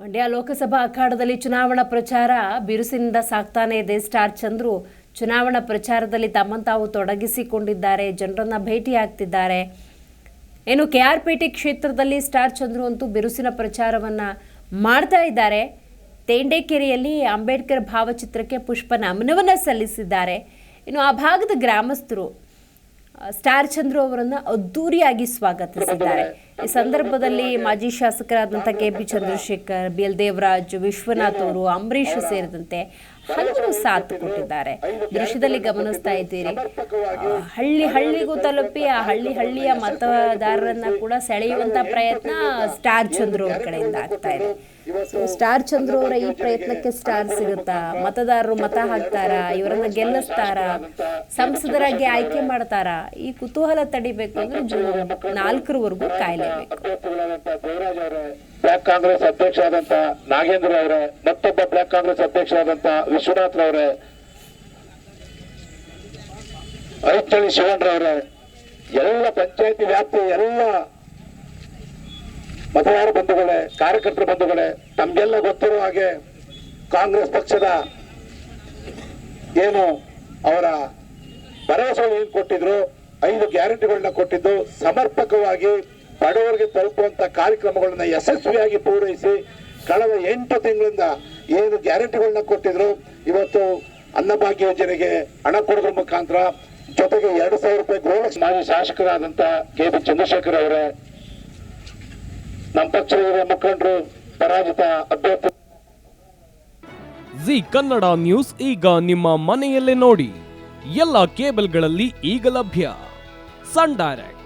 ಮಂಡ್ಯ ಲೋಕಸಭಾ ಅಖಾಡದಲ್ಲಿ ಚುನಾವಣಾ ಪ್ರಚಾರ ಬಿರುಸಿನಿಂದ ಸಾಗ್ತಾನೆ ಇದೆ ಸ್ಟಾರ್ ಚಂದ್ರು. ಚುನಾವಣಾ ಪ್ರಚಾರದಲ್ಲಿ ತಮ್ಮನ್ನು ತಾವು ತೊಡಗಿಸಿಕೊಂಡಿದ್ದಾರೆ, ಜನರನ್ನ ಭೇಟಿಯಾಗ್ತಿದ್ದಾರೆ. ಏನು ಕೆ ಆರ್ ಪೇಟೆ ಕ್ಷೇತ್ರದಲ್ಲಿ ಸ್ಟಾರ್ ಚಂದ್ರು ಅಂತೂ ಬಿರುಸಿನ ಪ್ರಚಾರವನ್ನ ಮಾಡ್ತಾ ಇದ್ದಾರೆ. ತೇಂಡೇಕೆರೆಯಲ್ಲಿ ಅಂಬೇಡ್ಕರ್ ಭಾವಚಿತ್ರಕ್ಕೆ ಪುಷ್ಪ ನಮನವನ್ನು ಸಲ್ಲಿಸಿದ್ದಾರೆ. ಇನ್ನು ಆ ಭಾಗದ ಗ್ರಾಮಸ್ಥರು ಸ್ಟಾರ್ ಚಂದ್ರು ಅವರನ್ನು ಅದ್ದೂರಿಯಾಗಿ ಸ್ವಾಗತಿಸಿದ್ದಾರೆ. ಈ ಸಂದರ್ಭದಲ್ಲಿ ಮಾಜಿ ಶಾಸಕರಾದಂಥ K P Chandrashekar, B L Devaraj, Vishwanath ಅವರು, ಅಂಬರೀಷ್ ಸೇರಿದಂತೆ ಹಲವರು ಸಾಥ್ ಕೊಟ್ಟಿದ್ದಾರೆ. ದೃಶ್ಯದಲ್ಲಿ ಗಮನಿಸ್ತಾ ಇದ್ದೀರಿ. ಹಳ್ಳಿ ಹಳ್ಳಿಗೂ ತಲುಪಿ ಆ ಹಳ್ಳಿ ಹಳ್ಳಿಯ ಮತದಾರರನ್ನ ಕೂಡ ಸೆಳೆಯುವಂತ ಪ್ರಯತ್ನ ಸ್ಟಾರ್ ಚಂದ್ರು ಅವ್ರ ಕಡೆಯಿಂದ ಆಗ್ತಾ ಇದೆ. ಸ್ಟಾರ್ ಚಂದ್ರು ಅವರ ಈ ಪ್ರಯತ್ನಕ್ಕೆ ಸ್ಟಾರ್ ಸಿಗುತ್ತಾ? ಮತದಾರರು ಮತ ಹಾಕ್ತಾರಾ? ಇವರನ್ನ ಗೆಲ್ಲಿಸ್ತಾರ? ಸಂಸದರಾಗಿ ಆಯ್ಕೆ ಮಾಡ್ತಾರಾ? ಈ ಕುತೂಹಲ ತಡಿಬೇಕು ಅಂದ್ರೆ ಜೂನ್ ನಾಲ್ಕರವರೆಗೂ ಕಾಯಲೇಬೇಕು ಅಭ್ಯರ್ಥಿಗಳಾದಂತ ದೇವರಾಜ್ ಅವರೇ, ಬ್ಲಾಕ್ ಕಾಂಗ್ರೆಸ್ ಆದಂತಹ ನಾಗೇಂದ್ರ ಅವರೇ, ಮತ್ತೊಬ್ಬ ಬ್ಲಾಕ್ ಕಾಂಗ್ರೆಸ್ ಅಧ್ಯಕ್ಷರಾದಂತ ವಿಶ್ವನಾಥ್ ಅವರೇ ಶಿವಣ್ಣ ಶಿವಣ್ರವರೇ ಎಲ್ಲ ಪಂಚಾಯತಿ ವ್ಯಾಪ್ತಿ, ಎಲ್ಲ ಮತದಾರ ಬಂಧುಗಳೇ, ಕಾರ್ಯಕರ್ತರ ಬಂಧುಗಳೇ ತಮ್ಗೆಲ್ಲ ಗೊತ್ತಿರೋ ಹಾಗೆ ಕಾಂಗ್ರೆಸ್ ಪಕ್ಷದ ಏನು ಅವರ ಭರವಸೆಗಳು ಏನು ಕೊಟ್ಟಿದ್ರು, ಐದು ಗ್ಯಾರಂಟಿಗಳನ್ನ ಕೊಟ್ಟಿದ್ದು ಸಮರ್ಪಕವಾಗಿ ಬಡವರಿಗೆ ತಲುಪುವಂತ ಕಾರ್ಯಕ್ರಮಗಳನ್ನ ಯಶಸ್ವಿಯಾಗಿ ಪೂರೈಸಿ ಕಳೆದ ಎಂಟು ತಿಂಗಳಿಂದ ಏನು ಗ್ಯಾರಂಟಿಗಳನ್ನ ಕೊಟ್ಟಿದ್ರು ಇವತ್ತು ಅನ್ನಭಾಗ್ಯ ಯೋಜನೆಗೆ ಹಣ ಕೊಡೋದ್ರ ಮುಖಾಂತರ ಜೊತೆಗೆ ಎರಡು ಸಾವಿರ ರೂಪಾಯಿ ಗೃಹಲಕ್ಷ್ಮಿ ಮಾಜಿ ಶಾಸಕರಾದಂತ ಕೆ ಪಿ ಚಂದ್ರಶೇಖರ್ ಅವರೇ ನಮ್ಮ ಪಕ್ಷದ ಮುಖಂಡರು ಪರಾಜಿತ ಅಭ್ಯರ್ಥಿ ಜಿ ಕನ್ನಡ ನ್ಯೂಸ್ ಈಗ ನಿಮ್ಮ ಮನೆಯಲ್ಲೇ ನೋಡಿ ಎಲ್ಲ ಕೇಬಲ್ಗಳಲ್ಲಿ ಈಗ ಲಭ್ಯ. Sun Direct.